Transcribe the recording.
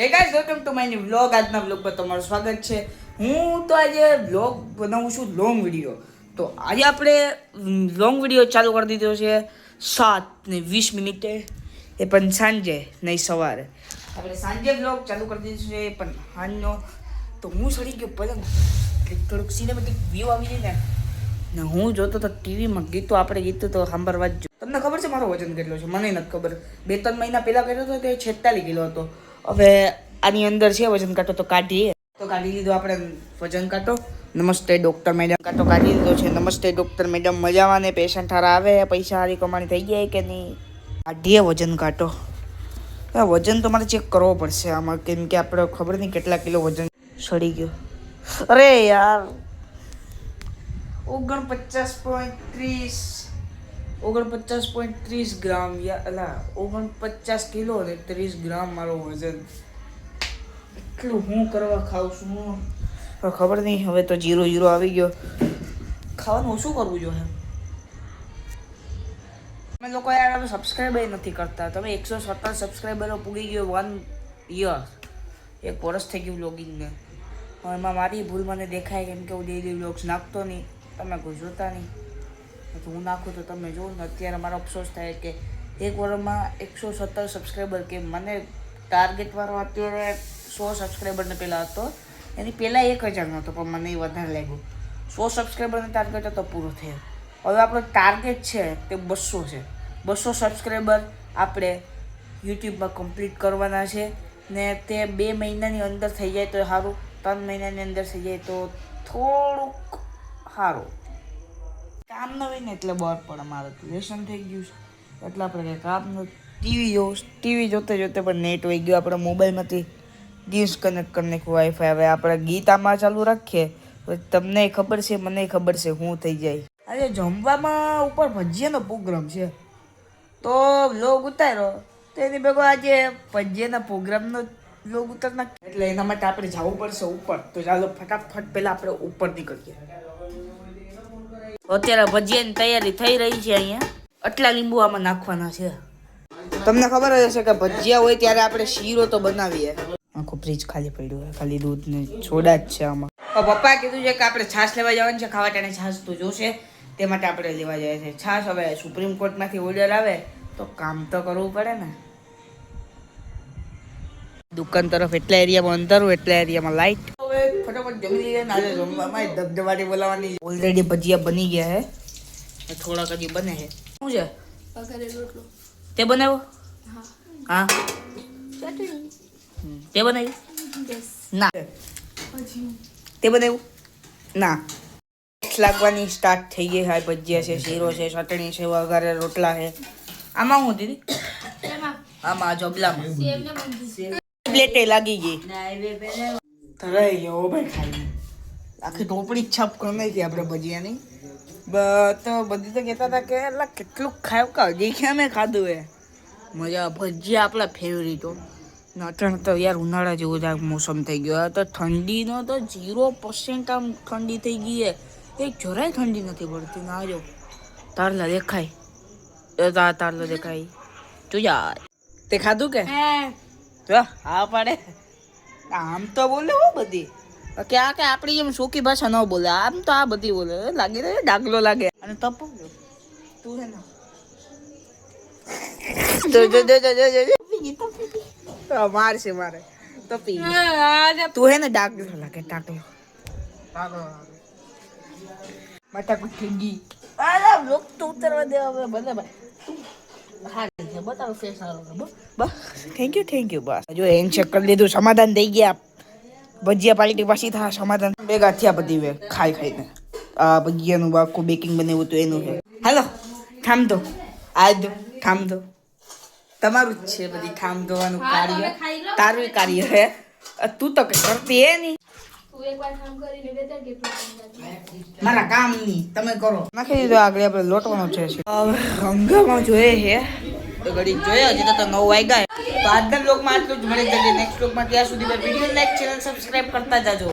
Hey guys welcome to my vlog આજના vlog પર તમારું સ્વાગત છે. હું તો આજે વ્લોગ બનાવું છું લોંગ વીડિયો તો આજે આપણે લોંગ વીડિયો ચાલુ કરી દીધો છે સાત ને વીસ મિનિટે. એ પણ સાંજે, નહીં સવારે. આપણે સાંજે વ્લોગ ચાલુ કરી દીધું છે, એ પણ સાંજનો તો હું સડી ગયો પલંગ. થોડુંક સિનેમેટિક વ્યૂ આવી જાય ને. ને હું જોતો તો ટીવીમાં ગીતો આપણે ગીતો તો સાંભળવા જ તમને ખબર છે મારો વજન કેટલો છે? મને નથી ખબર. બે ત્રણ મહિના પહેલાં કર્યો હતો તે છેતાલીસ કિલો હતો. હવે આની અંદર છે, વજન કાંટો તો કાઢીએ. તો કાઢી લીધો આપણે વજન કાંટો. નમસ્તે ડૉક્ટર મેડમ કાંટો કાઢી લીધો છે. નમસ્તે ડૉક્ટર મેડમ મજામાં ને પેશન્ટ હારા આવે? પૈસા હારી કમાણી થઈ જાય કે નહીં? કાઢીએ વજન કાંટો. વજન તો મારે ચેક કરવો પડશે આમાં, કેમ કે આપણે ખબર નહીં કેટલા કિલો વજન સડી ગયો. અરે યાર, ઓગણપચાસ પોઈન્ટ ત્રીસ ઓગણપચાસ પોઈન્ટ ત્રીસ ગ્રામ યા અલા ઓગણપચાસ કિલો ને ત્રીસ ગ્રામ મારો વજન એટલું હું કરવા ખાઉં છું હું હવે ખબર નહીં હવે તો જીરો જીરો આવી ગયો ખાવાનું ઓછું કરવું જોઈએ તમે લોકો યાર હવે સબસ્ક્રાઈબ નથી કરતા તમે એકસો સત્તર સબસ્ક્રાઈબરો પૂરી ગયો વન યર એક વર્ષ થઈ ગયું લોગિનને હવે એમાં મારી ભૂલ મને દેખાય કેમ કે હું ડેલી વ્લોગ્સ નાખતો નહીં. તમે કોઈ જોતા નહીં. તો હું નાખું તો તમે જોવો ને અત્યારે મારો અફસોસ થાય કે એક વર્ષમાં એકસો સત્તર સબસ્ક્રાઈબર કે મને ટાર્ગેટવાળો અત્યારે સો સબસ્ક્રાઈબરને પહેલાં હતો. એની પહેલાં એક હજારનો હતો, પણ મને એ વધારે લાગ્યું. સો સબસ્ક્રાઈબરનો ટાર્ગેટ હતો પૂરો થયો. હવે આપણો ટાર્ગેટ છે તે બસો છે. બસો સબસ્ક્રાઈબર આપણે યુટ્યુબમાં કમ્પ્લીટ કરવાના છે. ને તે બે મહિનાની અંદર થઈ જાય તો સારું, ત્રણ મહિનાની અંદર થઈ જાય તો થોડુંક સારું. કામ ન હોય ને એટલે બહાર પડે મારે લેસન થઈ ગયું છે. એટલે આપણે કામ ન ટીવી જો ટીવી જોતે જોતે પણ નેટ વહી ગયું. આપણે મોબાઈલમાંથી ડિસ્કનેક્ટ કરી નાખ્યું વાઈફાઈ હવે આપણે ગીત આમાં ચાલુ રાખીએ. તમને ખબર છે, મને ખબર છે શું થઈ જાય. આજે જમવામાં ઉપર ભજીયાનો પ્રોગ્રામ છે. તો લોગ ઉતાર્યો. તો એની ભેગો આજે ભજીયાના પ્રોગ્રામનો લોગ ઉતાર નાખ એટલે એના માટે આપણે જવું પડશે ઉપર. તો ચાલો, ફટાફટ પહેલાં આપણે ઉપર નીકળીએ. અત્યારે ભજીયાની તૈયારી થઈ રહી છે અહીંયા. આટલા લીંબુ આમાં નાખવાના છે. તમને ખબર જ હશે કે ભજીયા હોય ત્યારે આપણે શીરો તો બનાવીએ. આખું ફ્રીજ ખાલી પડ્યું છે. ખાલી દૂધ ને સોડા જ છે આમાં. પપ્પા કીધું છે કે આપણે છાશ લેવા જવાનું છે. ખાવા ટાણે છાશ તો જોશે. તે માટે આપણે લેવા જાય છે છાશ. હવે સુપ્રીમ કોર્ટમાંથી ઓર્ડર આવે તો કામ તો કરવું પડે ને. દુકાન તરફ એટલા એરિયામાં અંધારું એટલા એરિયામાં હવે ફટાફટ જમી લઈએ આજે જમવામાં ધબધબાટી બોલાવવાની. ઓલરેડી ભજીયા બની ગયા છે થોડાક હજી બને છે શું છે? તે બનાવ્યો હા. હા. ચટણી. તે બનાવ્યું ના. તે બનાવ્યું? ના. લાગવાની સ્ટાર્ટ થઈ ગઈ હા ભજીયા છે શીરો છે ચટણી છે વઘારે રોટલા છે. આમાં હું દીદી? આમાં જબલામાં. પ્લેટે લાગી ગઈ. ધરાઈ ગયો ભાઈ ખાઈ આખી ઢોપડી છાપ કરી નાખી આપણે ભજીયાની. તો બધી તો કહેતા હતા કે એટલે કેટલું ખાવ કા જે અમે ખાધું એ? મજા ભજીયા આપણા ફેવરિટ હો. ને તો યાર ઉનાળા જેવો જ મોસમ થઈ ગયો. તો ઠંડીનો તો ઝીરો પર્સન્ટ આમ ઠંડી થઈ ગઈ છે એક જરાય ઠંડી નથી પડતી. ના જો. તારલા દેખાય. તાર તારલા દેખાય. તું યાર તે ખાધું કે? હે. હા પાડે. આમ તો બોલે હો બધી. કે આ કે આપણી એમ સુખી ભાષા ન બોલે આમ તો આ બધી બોલે લાગે તો ડાગલો લાગે. અને તપો તું હે ને. જો જો જો જો જો જો મારશે મારે તપી તું હે ને ડાગલો લાગે ડાગલો. મટા કુઠી ગી અરે લોક તો ઉતરવા દે હવે ભલે થેન્ક યુ થેન્ક યુ બસ. જો એન ચેક કરી લીધું સમાધાન થઈ ગયા. ભજીયા પાર્ટી પાછી થા સમાધાન. ભેગા થયા બધી વે ખાઈ ખાઈને. આ ભજીયાનું બાકું બેકિંગ બનાવ્યું હતું એનું છે. હાલો ખામ દો. આ દો ખામ દો. તમારું જ છે બધી ખામ ધોવાનું કાર્ય. તારું કાર્ય હે તું તો કરતી એ નહીં. મારા કામની તમે કરો. નાખી દીધો આગળ આપણે લોટવાનો છે હવે હંગામાં જોઈએ છે. તો ઘડી જોઈએ હજી તો નવ વાગ્યા તો આજના બ્લોગમાં આટલું જ. મળી જલ્દી નેક્સ્ટ બ્લોગમાં ત્યાં સુધી વીડિયો લાઈક ચેનલ સબસ્ક્રાઇબ કરતા જાજો.